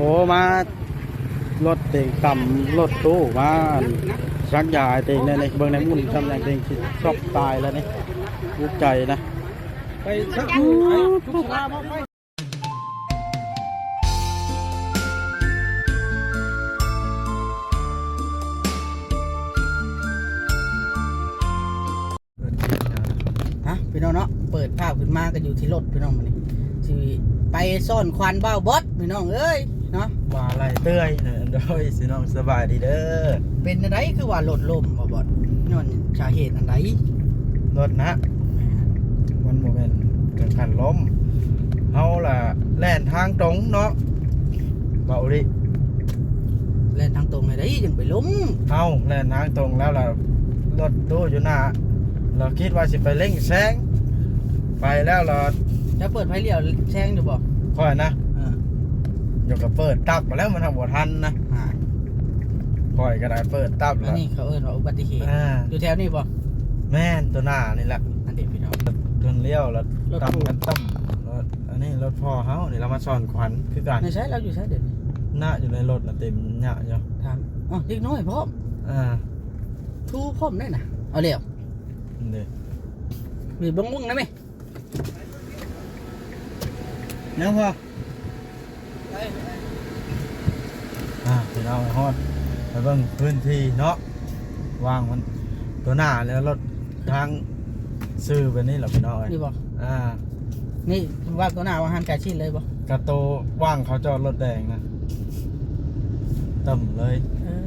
โอ้มารถเต็งต่ำรถตู้มาชักยาเต็งเนี่ยนี่เบิ่งในมุ่นทำอย่างเต็งชอบตายแล้วนี่รู้ใจนะไปสักทุกาไปพี่น้องเนาะเปิดภาพขึ้นมาก็อยู่ที่รถพี่น้องมันนี่ไปซ่อนควันเบ้าบอสพี่น้องเอ้ย เนาะว่าอะไรเตื้อยเนี่ยโดยสิน้องสบายดีเด้อเป็นอะไรคือว่ารถล่มบ่บอสย้อนสาเหตุอันใดรถนะมันโมเมนต์ถึงขันล้มเฮาล่ะแล่นทางตรงเนาะเบาดิแล่นทางตรงเลยได้ยังไปล้มเฮาแล่นทางตรงแล้วล่ะรถตู้อยู่หน้าเราคิดว่าสิไปเร่งแซงไปแล้วเราจะเปิดไฟเลี้ยวแซงอยู่บ่ค่อยนะเออเดี๋ยวก็เปิดตับมาแล้วมันทำบ่ทันนะอ่าค่อยก็ได้เปิดตับอัแล้นวนี้เขาเอิ้นว่าอุบัติเหตุอ่าอยู่แถวนี้บ่แม่นตัวหน้านี่แหละอันเด็กพี่น้องเดินเลี้ยวแล้วรถตับตู้กันตั้มรถอันนี้รถพ่อเฮานี่เรามาสอนขวัญคือกันในใช้เราอยู่ใช้เดี๋ยวนี้หน้าอยู่ในรถน่ะเต็มหน้าอยู่ถามอ๋อเล็กน้อยพร้อมอ่าทูพร้อมได้น่ะเอาเร็วนี่มีบังวงได้ไหมเนี่ยพ่อ อ่าพี่น้องฮอดไปเบิ่งพื้นที่เนาะวางมันตัวหน้าแล้วรถทางซื้อไปนี่แหละพี่น้องเอ้ยนี่บ่อ่านี่ว่าตัวหน้าว่าหันไก่ชิ้นเลยบ่กระโตว่างเขาจอดรถแดงนะต่ำเลยเออ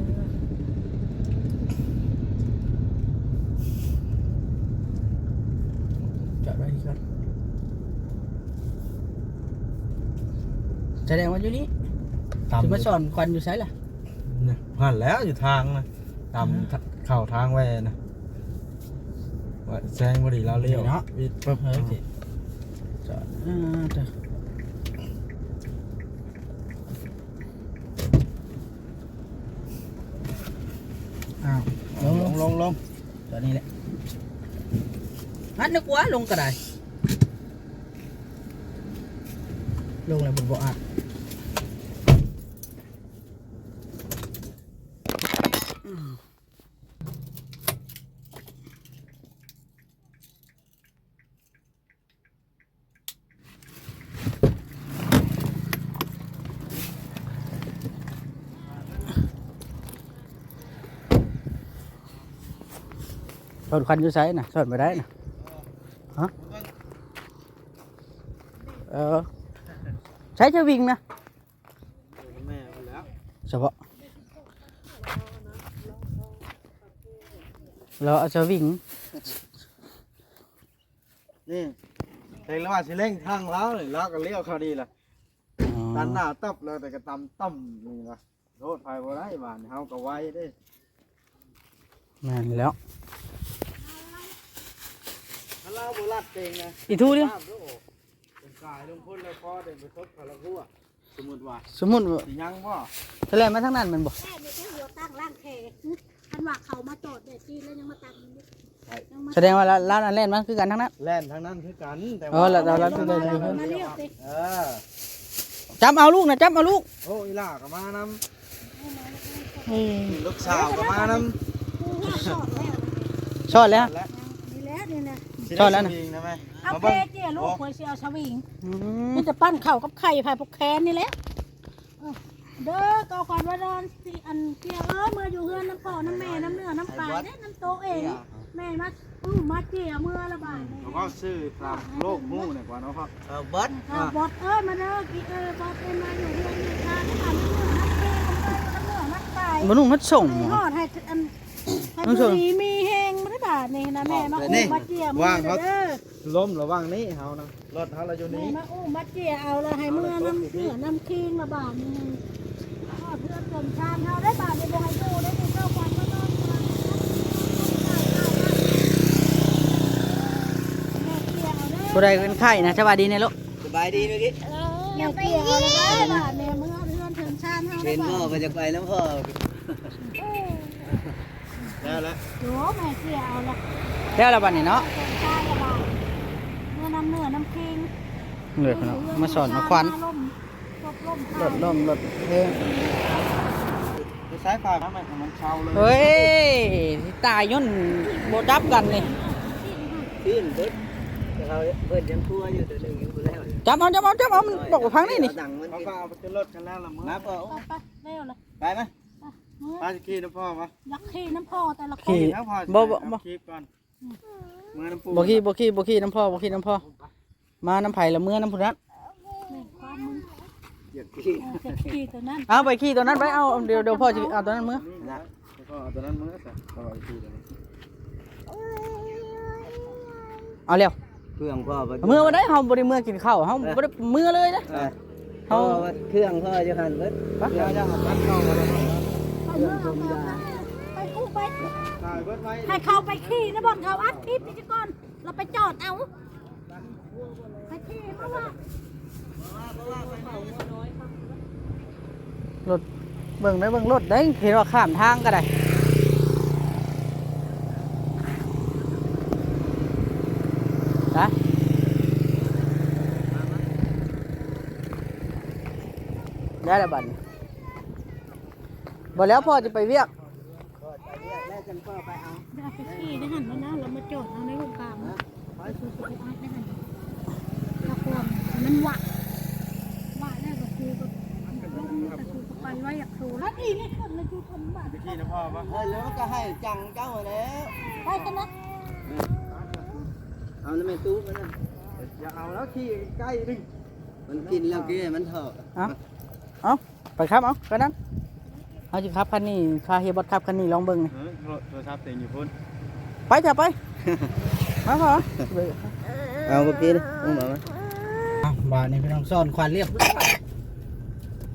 จอดไว้ดีก่อน แสดงว่าอยู่นี่ต่ำถึงมาสอนควันอยู่ใช่ล่ะเนี่ยผ่านแล้วอยู่ทางนะต่ำเข่าทางแวนะว่าแซงพอดีเราเลี้ยววิดปุ๊บเฮ้ยสิจอดอ่าเด้ออ้าวลงลงลงลงจอดนี่แหละฮัดนึกว่าลงก็ได้ลงแล้วบนบ่อัดสอนควันอยู่ไสน่ะสอนไม่ได้ น่ะฮะเออใช้จะวิ่งนะแม่แล้ว เฉพาะเราเอาจะวิ่ง นี่เห็นแล้วว่าสิเร่งทางแล้วนี่แล้วก็เลี้ยวเขาดีล่ะอ๋อตันหน้าตับแล้วแต่ก็ตำต่ำนี่นะโทษภัยบ่ได้บ้านเฮาก็ไว้เด้แม่นแล้วถ้าเราบ่รัดเองนะอีทูเดียวตามลูกเป็นกายลงพ้นแล้วพอได้ไปทบพละหัวสมมุติว่าสมมุติว่าสิยังบ่ทะเลมาทั้งนั้นแมันบอกแค่ในแค่หัวตั้งร่างแข คันว่าเขามาจอดเด็ดจีนแล้วยังมาตังยังมาแสดงว่าร้านอันเล่นมันคือกันทั้งนั้น แล่นทางนั้นคือกันแต่เออแล้วเราเรามาเรียกมาเรียกสิเออจับเอาลูกนะจับเอาลูกโอ้อีหล่าก็มานำอืมลูกสาวก็มานำกูว่าจอดแล้วชอดแล้วและนี่แหละนี่นะชอบแล้วนะสิได้สวิงนะแม่เอามาเพเบิ่ง เจียลูกควยเสียเอาสวิง อืมนี่จะปั้นเข่ากับไข่พายพวกแคนนี่แหละเออ เด้อกาขวัญว่าดอนสิอันเจียเออเมื่ออยู่เฮือนน้ำพ่อน้ำแม่น้ำเนื้อน้ำปลาเด้น้ำโตเองแม่มาอือมาเจียเมื่อละบาทผมก็ซื้อตามโลกมู่เนี่ยกว่าเนาะครับเออบดเอาบอดเอ้ยมาเด้อกี่เออบอดเป็นมาอยู่เฮือนอยู่ทานน้ำปลาน้ำเนื้อน้ำเปรี้ยวน้ำเนื้อน้ำปลาบนุ่งมัดส่งหอดให้อันให้น้องชมบุรีมีแหงมาได้บาทนี่นะแม่มาอุ้มาเจียมือเด้อล้มระวังนี้เฮานะรถเฮาเราอยู่นี้มาอุ้มาเจียเอาละให้เมื่อน้ำเนื้อน้ำคิงละบาทนี่ อดเพื่อนจนชานเฮาได้บาทในบ่ให้ดูได้ในเจ้าควันก็นอนแม่เจียเอาเด้อผู้ใดเป็นไข้นะสบายดีในลูกสบายดีเมื่อกี้แม่เจียเอาละได้บาทในเมื่อเพื่อนถึงชานเฮาเป็ได้นบาพ่อทมาจากไปแล้วพ่อแล้วแล้วโอ้แม่เจียเอาละแล้วละบัดนี้เนาะถึงชานละบาทเมื่อน้ำเนื้อน้ำคิงเหนื่อยขนาดมาสอนมาควันลมตกล่มรถลมรถเพลง จะใช้ฝาทำไมมันเช่าเลยเฮ้ยตายย่นโบดับกันนี่ขึ้นเบิดเขาเบิดยังทั่วอยู่ตัวหนึ่งอยู่แล้วจับเอาจับเอาจับเอามันบอกว่าพังนี่นี่ดังมันเขาเอาไปขึ้นรถกันแล้วละมึงนะเปล่าไปไปเร็วเลยไปไหมเมื่อป้าจะขี่นะพ่อปะยักษ์ขี้น้ำพ่อแต่ละคนขี่แล้วพ่อบ่บ่บ่ขี่ก่อนมือน้ำปูบ่ขี้บ่ขี้บ่ขี้น้ำพ่อบ่ขี้น้ำพ่อมาน้ำไผ่ละเมื่อน้ำพุนัทนี่ความมึง อยาก ขี่เออเจ็บขี้ตัวนั้นเอาไปขี้ตัวนั้นไปเอาเดี๋ยวเดี๋ยวพ่อจะเอาตัวนั้นเมื่อนะพ่อเอาตัวนั้นมือสิพ่อเอาขี่ตัวนี้เอาเร็วเครื่องพ่อเมื่อวันได้เฮาบ่ได้เมื่อกินข้าวเฮาบ่ได้เมื่อเลยนะเฮาเครื่องพ่อจะหันเบิดเดี๋ยวจะหันตัดเข้ามาแล้วไปเมื่อเอามาไปกู้ไปถ่ายเบิดไว้ให้เขาไปขี่นะบอลเขาอัดคลิปนี่ก่อนเราไปจอดเอาไปขี่เพราะว่า รถเบิ่งได้เบิ่งรถได้เห็นว่าข้ามทางก็ได้นะได้แล้วบัดนี้บ่แล้วพ่อจะไปเวียกแล้วจังพ่อไปเอาเดี๋ยวเอาไปขี่ได้หันมานะเรามาจอดเอาในวงการนะไปคือไปอัดได้หันตะโกนมันหวะหวะแล้วก็คือก็ก็คือก็ไปไว้อยากสูแล้วอีนี่คนเลยคือทำบ้าไปขี่นะพ่อปะเฮ้ยแล้วก็ให้จังเจ้าแล้วไปกันนะเอาแล้วไม่ตู้มันนะอย่าเอาแล้วขี่ใกล้ดิมันกินแล้วกี้มันเถอะเอาเอาไปครับเอากันนั้นเอาจิครับคันนี้คาเฮียบอสครับคันนี้ลองเบิ่งนี่เออโทรศัพท์เต็มอยู่พุ่นไปเถอะไปมาพอเอาเมื่อกี้นะมึงบอกมาบ้านนี้พี่น้องซ่อนควันเรียบ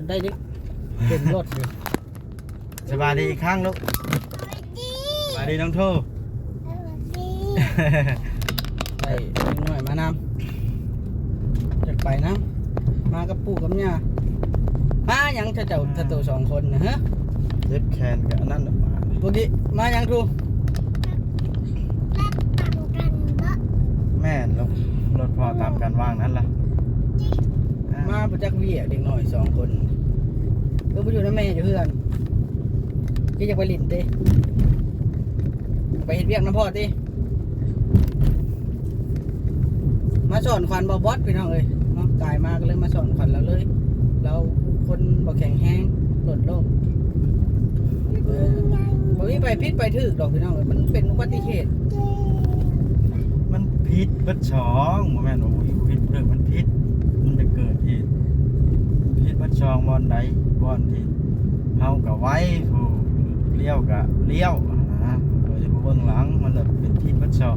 ได้ดิเป็นรถอยู่ สบายดีอีกครั้งลูกสบายดีน้องโทได้นิดหน่อยมานำจะไปน้ำมากับปู่กับย่ามาหยังจะเจ้าจะตัวสองคนนะฮะเจ็บแขนกับอันนั้นน่ะมาปกติมาหยังทูแม่นลูกรถพ่อตามกันว่างนั้นล่ะอ่มาประจักเวียเด็กหน่อยสองคนก็ไปอยู่น้ำแม่อยู่เพื่อน ที่จะไปลินเต้ไปเห็นเวียกน้ำพอเต้มาสอนควันบอบอสพี่น้องเลยเนาะกายมาก็เลยมาสอนควันเราเลย เราคนบ่แข็งแห้งหลดโลกเออบ่มีไปพิษไปถึกดอกพี่น้องเอ้ยมันเป็นอุบัติเหตุมันพิษเบิดช่องบ่แม่นว่าอุ้ยพิษเรื่องมันพิษมันจะเกิดเหตุพิษเบิดช่องบอนใดบอนที่เฮาก็ไว้ เลี้ยวก็เลี้ยวนะโดยเฉพาะเบื้องหลังมันเลยเป็นพิษเบิดช่อง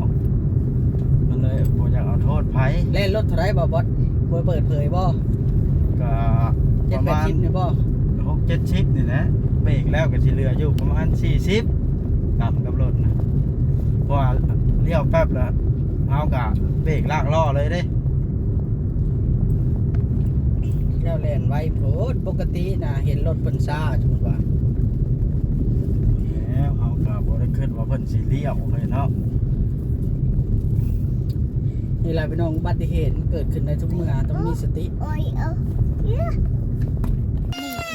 มันเลยบ่อยากเอาโทษไผเล่นรถเท่าไรบอบอสบ่เปิดเผยบ่ก็ปเจ็ดระแปดมาณชิปเนี่ยบ่หกเจ็ดชิปนี่แหละเบรกแล้วก็สิเหลืออยู่ประมาณสี่สิบต่ำกับรถนะเพราะว่าเลี้ยวแป๊บแล้วเอากะเบรกลากล้อเลยเด้ แล้วแล่นไวโพดปกตินะเห็นรถเพิ่นซ่าสมมุติว่า แล้วเอากะบ่ได้ คิดว่าเพิ่นสิเลี้ยวเลยเนาะนี่แหละพี่น้องอุบัติเหตุมันเกิดขึ้นได้ทุกเมื่อต้องมีสตินี่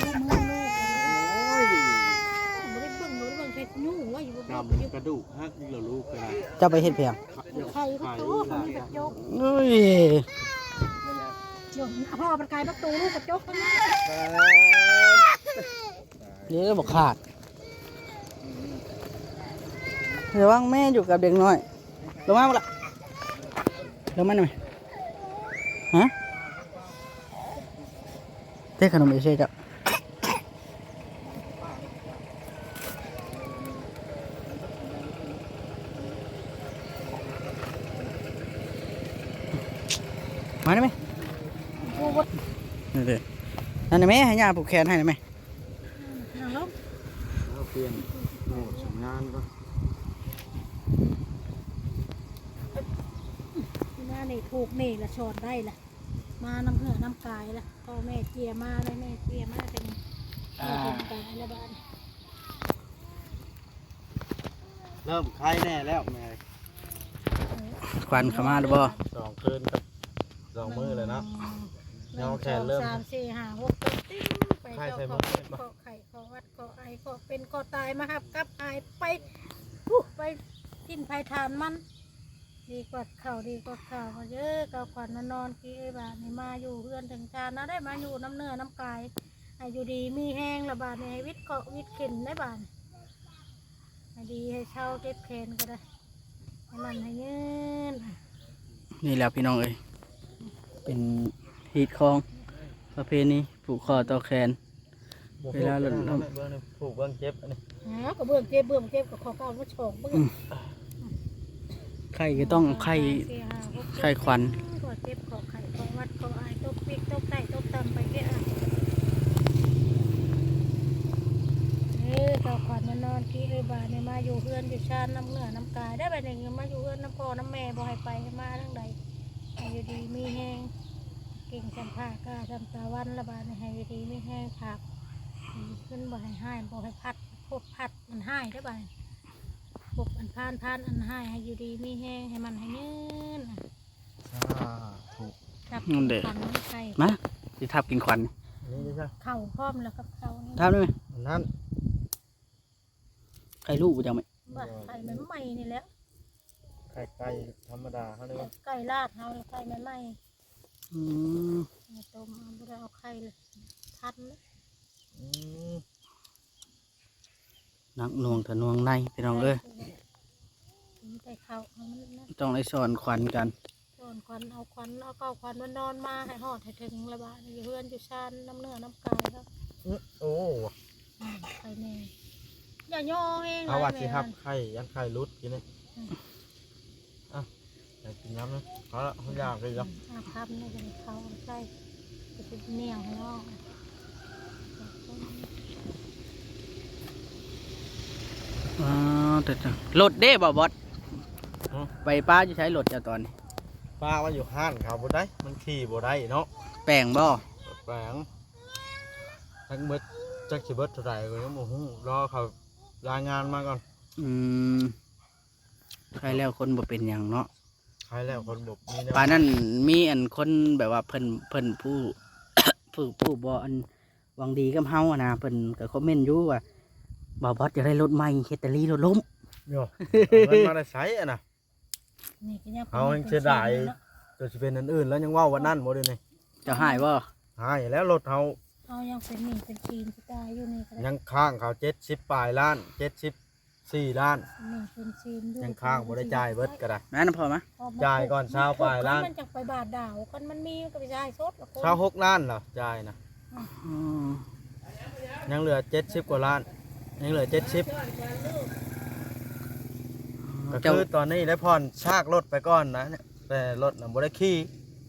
ลูกมือลูกไม่ได้เบิ่งหนูเบิ่งเฮ็ดยุ่งว่าอยู่บ่เบิ่งกระดูกฮักนี่เราลูกกันเจ้าไปเฮ็ดเพียงใครก็โตคนนี้กระจกเอ้ยเดี๋ยวพ่อมันกลายประตูลูกกระจกกันนะเดี๋ยวบอกขาด ระวังแม่อยู่กับเด็กน้อยลงมาบ่ล่ะลงมาหน่อยฮะเต้ขนมเอเซ่จ้ะมาได้ไหมกูบ่นี่เด้นั่นน่ะแม่ให้ย่าผูกแขนให้ได้ไหมนั่งลงเอาเปลี่ยนโหมดสำงานก็ น้านี่ถูกนี่ละชอนได้ละมาน้ำเหือน้ำกายละพ่อแม่เจียมาเลยแม่เจียมาจังเออเป็นกายละบ้านเริ่มคลายแน่แล้วแม่ควันเข้ามาหรือบ่สองคืนกับสองมือเลยเนาะ เงาแขนเริ่มสามสี่ห้าหกเจ็ดใส่ขบ่อเฮ็เป็ดนบ่ ขอไข่ขอวัดขอไอขอเป็นขอตายมาครับกับไอายไปอู้ไปทิ้นภัยทานมัน ดีกว่าข่าวดีกว่าข่าวมาเยอะเกาขวัญมานอนกี้ไอ้บาทนี่มาอยู่เพื่อนถึงจานนะได้มาอยู่น้ำเนื้อน้ำกายให้อยู่ดีมีแห้งระบาดนี่ให้วิทย์เกาะวิทย์เข็นได้บาทให้ดีให้เช่าเก็บเคนก็ได้ให้มันให้เงินนี่แหละพี่น้องเอ้ยเป็นฮีตคองประเพณีผูกคอต่อแขน เวลาหล่นลง เบื้องนี่ผูกเบื้องเจ็บอันนี้ หาก็เบื่อเจ็บเบื่อเจ็บก็ขอเก้ามาโฉกเบื่อ ไข่ก็ต้องไข่สี่ห้าหกไข่ควันขอเจ็บขอไข่ขอวัดขอไอายตกปีกตกไก่ตกต่ำไปแค่อะเออเกาขวัญมานอนกี้ไอ้บาทนี่ยมาอยู่เพื่อนอยู่ชาติน้ำเหนือน้ำกายได้ไปหนึ่งมาอยู่เพื่อนน้ำพ่อน้ำแม่บ่ให้ไปให้มาทั้งใดให้อยู่ดีมีแห้งเก่งสัมภาษณ์กล้าทำตาวันระบาดนี่ให้อยู่ดีมีแห้งผักขึ้นบ่ให้ให้บ่ให้พัดพบพัดมันให้ได้บ่ ปกอันพานพานอันให้ให้อยู่ดีมีแห้งให้มันให้เงินอ่าถูกครับนั่นเด้อ ขันไข่มาสิทับกินควันอันนี้ใช่เข่าพร้อมแล้วครับเข่านี่ทับได้ไหมอันนั้นไข่ลูกบ่จังไหมว่าไข่มันใหม่นี่แหล้วไข่ไก่ธรรมดาเขาเรียกว่าไก่ลาดเฮาไข่มันใหม่อืมเอาต้มเอาบ่ได้เอาไข่เลยทันเลยอืม นักหน่วงทะนวงในพี่น้องเอ้ยมันไปเข่าเอามันนะต้องได้สอนควันกันส่วนควันเอาควันเอาเก้าควันมันนอนมาให้หอดให้ถึงระบาดอยู่เพื่อนอยู่ชานน้ำเนื้อน้ำกายครับอื้อโอ้อืมไข่แม่อย่าย่อเองเอาว่านะสิแม่ครับมันไข่ยันไข่รุดกินเลยอะอยากกินน้ำนะเอาละเขาอยากเลยครับอาครับนี่จะมีเขาใส่จะเป็นเนียงให้น้อ งอ๋อแต่จังรถเด้บ่บอสไปป้าจะใช้รถจะตอนนี้ป้าว่าอยู่ห้านเขาบ่ได้ มันขี่บ่ได้เนาะแป้งบ่แปลงทั้งเบิดจักสิเบิดเท่าไหร่ก็ยังบ่ฮู้รอเขารายงานมาก่อนอืมใครแล้วคนบ่เป็นหยังเนาะใครแล้วคนบ่มีแนวป่านนั้นมีอันคนแบบว่าเพิ่นเพิ่นผู้ ผู้ผู้บ่อันหวังดีกับเฮาอะนะเพิ่นก็คอมเมนต์อยู่ว่า บ่าวบอสจะได้รถใหม่เฮดแตลีรถล้มโย่เอาเงินมาได้ใช้อะนะนี่ก็ยังเอาให้เสียดายตัวสิเป็นอันอื่นแล้วยังเว่าวันนั้นบ่ได้นี่เจะหายบ่หายแล้วรถเฮาเอายังเป็นหนี้เป็นชีนสตายอยู่นี่ก็ได้ยังค้างเขา70ปลายล้าน74ล้าน หนี้เป็นชีนอยู่ยังค้างบ่ได้จ่ายเบิดก็ได้แม่นพอมะพอมจ่ายก่อนเช้าปลายล้านมันจะไปบาทดาวกันมันมีมันก็ไปจ่ายสดละคนเช้า6ล้านเหรอจ่ายนะอืมยังเหลือ70กว่าล้าน ยังเหลือ70ก็เจ้าคือตอนนี้ได้ผ่อนชากรถไปก่อนนะเนี่ยแต่รถน่ะบ่ได้ขี่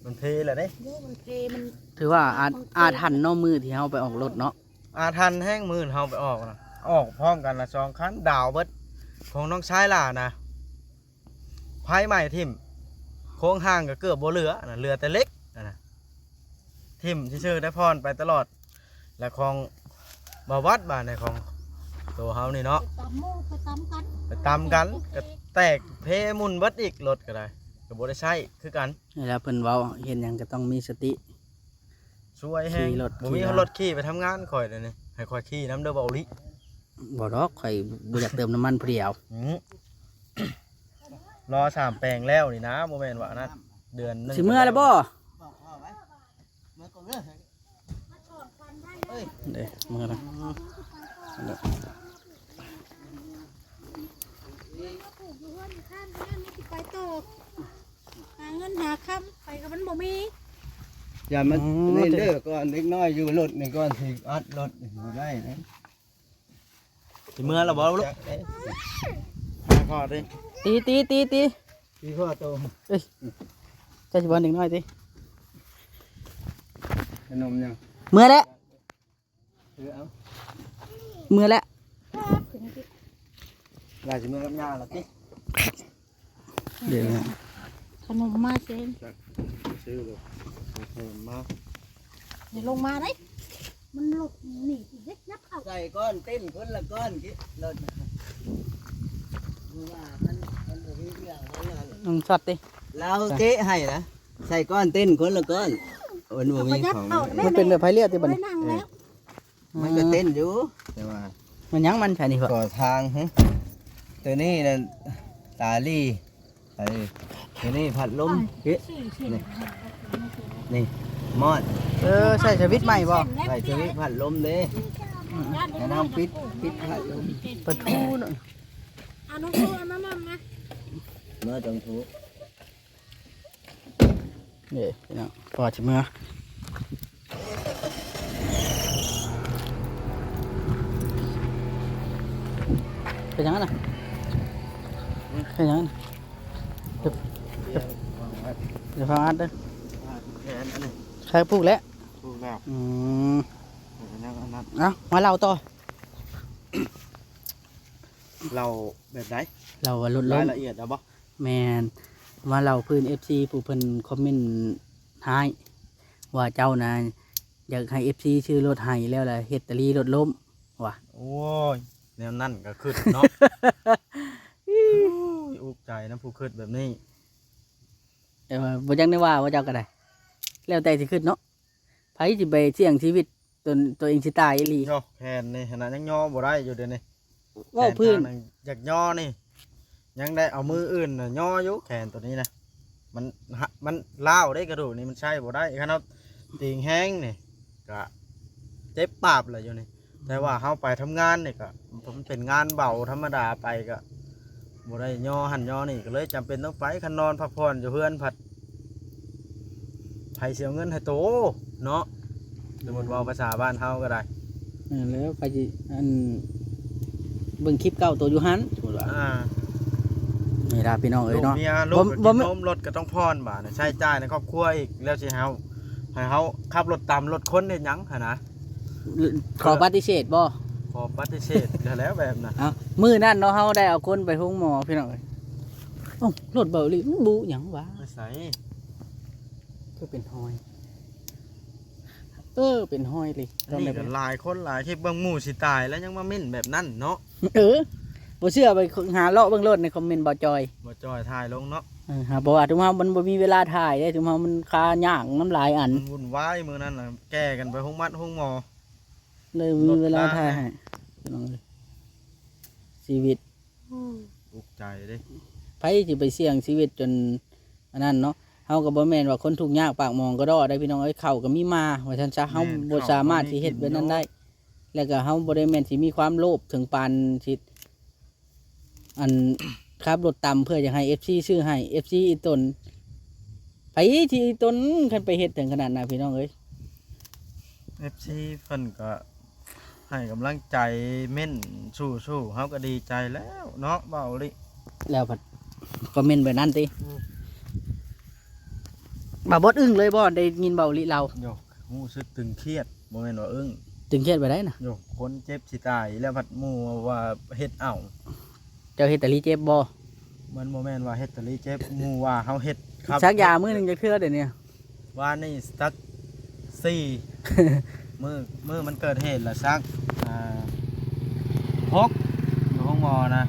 มันเพแหละเด้เยอะมันเพมันถือว่าอาอาทันเนาะมือที่เฮาไปออกรถเนาะอาทันแห้งมือเฮาไปออกนะออกพร้อมกันละสองคันดาวเบิดของน้องชายล่ะนะไพ่ใหม่ทิมโค้งห่างก็เกือบบ่เหลือนะเหลือแต่เล็กนะนะทิมชื่อๆได้พรไปตลอด และของบาวัดบ้านในของ ตัวเฮานี่เนาะไปตำหมูไปตำกันไปตำกันก็แตกเพมุนเบิดอีกรถก็ได้ก็บ่ได้ใช้คือกันนี่แหล้วเพิ่นเว้าเห็นหยังก็ต้องมีสติ ช่วยแห้งขี่รถบ่มีขี่ รถขี่ไปทำงานข่อยเลยนี่ให้ข่อยขี่น้ำเด้อเบาลิบ่ดอกข่อยบ่อยากเติมน้ำมันผู้เดียวอืมรอสามแปลงแล้วนี่นะโมเมนต์ว่านะเดือนหนึงสิเมื่อแล้วบ่เด้เมื่อแล้ว ปลูกอยู่เพื่อนอยู่ข้างเพื่อนนี่สิไปโต หาเงินหาคำไปกับมันบ่มีอย่ามาเล่นเด้อก่อนเล็กน้อยอยู่รถนี่ก่อนสิอัดรถนี่บ่ได้นะสิเมื่อแล้วบ่ลูกหาพอดิตีตีตีตีพี่พ่อโตจะสิบ่หนึ่งน้อยติขนมยังเมื่อแล้วซื้อเอาเมื่อแล้วครับถึงที่ลายสิมือกับยาละติเดี๋ยวนะข นมมาเซนซื้อเลยเพิ่มมาเดี๋ยวลงมาได้มันหลบหนีเล็กยับเอาใส่ก้อนเต้นคนละก้อนกิรถว่ามันมันบ่มีเรื่องของมันน้องช็อตติเราเจ๊ให้นะใส่ก้อนเต้นคนละก้อนมันบ่เอามีไปยับของเอาแม่มันเป็นแบบไผเลียติบัดไม่นี้นั่งแล้วมันก็เต้นอยู่แต่ว่ามันยังมันใช่นี่พ่อก่อทางฮะตัวนี้นั่นตาลี่ตา ลี่ตัวนี้พัดลมเฮ้ยสี่สิบนี่มอดเออใส่สวิตช์ใหม่บ่ใส่ตัวนี้พัดลมเด้แนะนำปิดปิดพัดลมประตูน่ะอะน้องครูเอามามั่มนะเมื่อจังทุกนี่พี่น้องพอสิเมื่อเป็นยังไงนะเป็นยังไงนะเดี๋ยวฟังอัดเด้อแขนอันนี้ใครปลูกแล้ว ถูกแล้วอืมอันนั้นอันนั้นเอามาเล่าต่อ เราแบบไหนเราว่าลดลรางยละเอียดเอาบ่แมนมาเล่าพื้น FC ผู้เพิ่นคอมเมนต์ให้ว่าเจ้านะอยากให้ FC ชื่อรถให้แล้วล่ะเฮ็ดตะลีรถล้มว่ะ โอ้ยแนวนั่นก็ขึ้นเนาะ อุกใจนะผู้ขึ้นแบบนี้ แต่ว่าบ่จังได้ว่าว่าเจ้าก็ได้ แล้วแต่สิขึ้นเนาะไผสิไปเสี่ยงชีวิตตัวตัวเองสิตายอีหลีย่อแขนนี่ขนาดยังย่อบ่ได้อยู่เดี๋ยวนี้เว่าพื้นแขข้างงอยากย่อนี่ ยังได้เอามืออื่นน่ะย่ออยู่แขนตัวนี้นะมันหะมันล้าวได้กระดูกนี่มันใช่บ่ได้ขนาดติงแห้งนี่ก็เจ็บปาบเลยอยู่นี่ แต่ว่าเฮาไปทำงานนี่ก็มันเป็นงานเบาธรรมดาไปก็ บ่ได้ย่อหันย่อนี่ก็เลยจำเป็นต้องไปคันนอนพักผ่อนอยู่เพื่อนผัดไผเสียเงินให้โตเนาะสมมติว่าภาษาบ้านเฮาก็ได้เออแล้วไปสิอันเบิ่งคลิปเก่าตัวอยู่หันสมมุติว่าอ่านี่ล่ะพี่น้องเอ้ลูยกเนาะเมียลูบ่กบ่กินแม่นมรถก็ต้องพรบาทใช้จ่ายในครอบครัวอีกแล้วสิเฮาให้เฮาขับรถตามรถคนเฮ็ดหยังหั่นนะขอปฏิเสธบ่ ขอปฏิเสธก็แล้วแบบน่ะเอามื้อนั้นเนาะเฮาได้เอาคนไปห้องหมอพี่น้องเอ้ยโอ้ารถเบาอีหลีมันบูหยังวะไม่ใส่คือเป็นหอย เออเป็นหอยเลยอันนี่ก็หลายคนหลายที่เบิ่งหมู่สิตายแล้วยังมามิ่นแบบนั้นเนาะเออบ่เชื่อไปหาเลาะเบิ่งรถในคอมเมนต์บ่จอยบ่จอยถ่ายลงเนาะเออหาบอกว่าถึงว่ามันบ่มีเวลาถ่ายเด้ถึงว่ามันคาย่างน้ำลายอัน มันวุ่นวายมื้อนั้นน่ะแก้กันไปห้องมัดห้องหมอ เลยมีเวลาถ่ายให้พี่น้องเอ้ยชีวิตอุกใจเด้ไผสิไปเสี่ยงชีวิตจนอันนั้นเนาะเฮาก็บ่แม่นว่าคนทุกข์ยากปากหมองก็รอได้พี่น้องเอ้ยเข้าวก็มีมาว่าซั่นซะเฮาบ่สามารถสิเฮ็ดแบบนั้นได้ แล้วก็เฮาบ่ได้แม่นสิมีความโลภถึงปานสิอันครับรถต่ำเพื่อจะให้ FC ซื้อให้ FC อีตนไปที่อีตนคันไปเฮ็ดถึงขนาดนั้นพี่น้องเอ้ย FC เพิ่นก็ ให้กำลังใจเม่นสู้ๆเฮาก็ดีใจแล้วเนาะเบาลิแล้วผัดคอมเมนต์แบบนั้นติอืมบ่าวบดอึ้งเลยบ่ได้ยินเบาลิเราโยรู้สึกตึงเครียดบ่แม่นว่าอึ้งถึงเครียดไปได้นะโยคนเจ็บสิตายแล้วพัดหมู่ว่าเฮ็ดเอ้าเจ้าเฮ็ดแต่ลีเจ็บบ่มันบ่แม่นว่าเฮ็ดแตะลีเจ็บหมู่ว่าเฮาเฮ็ดครับชักยามื้อหนึงจะเคลือเดี๋ยวนี้ว่านี่สักสี่ มือมือมันเกิดเหตุละสักอ่าหกอยู่ห้องหมอนะ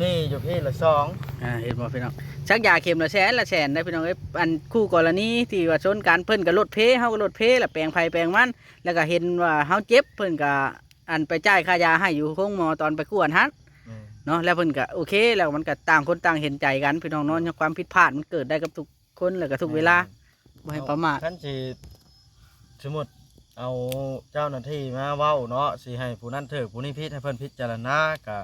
สี่อยู่พี่ละสองอ่าเห็นบ่พี่น้องชักยาเข็มละแสนละแสนได้พี่น้องเอ้ยอันคู่กรณีที่ว่าชนกันเพิ่นก็ลดเพเฮาก็ลดเพแล้วแปลงไผแปลงมัน แล้วก็เห็นว่าเฮาเจ็บเพิ่นก็อันไปจ่ายค่ายาให้อยู่ห้องหมอตอนไปกวดฮันเนาะแล้วเพิ่นก็โอเค แล้วมันก็ต่างคนต่างเห็นใจกันพี่น้องเนาะความผิดพลาดมันเกิดได้กับทุกคนแล้วก็ทุกเวลาบ่ให้ประมาทท่านสิสมมุติ เอาเจ้าหน้าที่มาเว้าเนาะสิให้ผู้นั้นเถิกผู้นี้พิษให้เพิ่นพิจารณาก็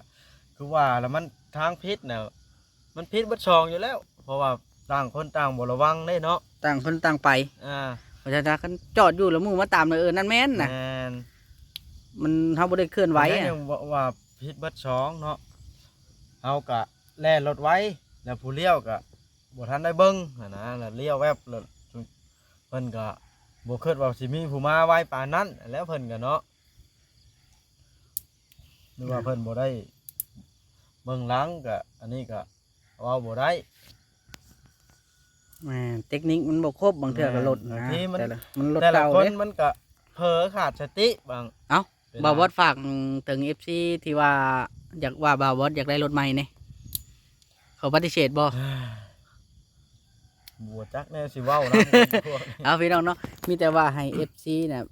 คือว่าแล้วมันทางพิษน่ะมันพิษเบัดชองอยู่แล้ว เพราะว่าต่างคนต่างบ่ระวังได้เนาะต่างคนต่างไปอ่าเพราะฉะนั้นคันจอดอยู่แล้วหมู่มาตามเลยเออนั่นแม่นน่ะแม่นมันเฮาบ่ได้เคลื่อนไหวแต่อะ ยังว่าว่าพิษเบัดชองเนาะเอากะแล่นรถไว้แล้วผู้เลี้ยวกะบ่ทันได้เบิ่งหั้นนะแล้วเลี้ยวแวบแล้วเพิ่นก็ บ่คิดว่าสิมีผู้มาไว้ปานนั้น แล้วเพิ่นก็เนาะหรือว่าเพิ่นบ่ได้เบิ่งหลังก็อันนี้ก็เว้าบ่ได้แหม่เทคนิคมันบ่ครบบางเทื่อก็ลดบางนะทีมันแต่ละมันลดแต่ละเก่าคนเด้มันก็เผลอขาดสติบางเอ้าเวลบ่าววอดฝากถึง FC ที่ว่าอยากว่าบ่าววอดอยากได้รถใหม่นี่เขาปฏิเสธบ่ บัวจักแน่สิเว้านะพวกนี้เอาพี่น้องเนาะมีแต่ว่าให้ FC น่ะ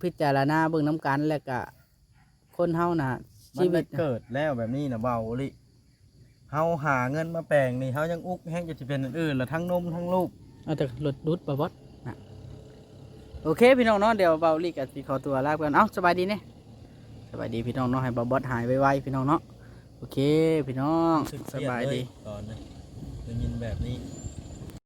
พิจารณาเบิ่งน้ำกันแล้วก็คนเฮาน่ะมัชีนวิได้ตน่ะเกิดแล้วแบบนี้นะเบาลิเฮาหาเงินมาแปลงนี่เฮายังอุกแห้งจะสิเป็นอันอื่นละทั้งนมทั้งลูก เอาแต่รถดุดบ่บอสนะโอเคพี่น้องเนาะเดี๋ยวเบาลีกับสิขอตัวลาไปกันเอ้าสบายดีเนี่ยสบายดีพี่น้องเนาะให้เบาบอสหายไวๆพี่น้องเนาะโอเคพี่น้องรู้สึกเคสรียดบายเลดี ตอนนี้ได้ยินแบบนี้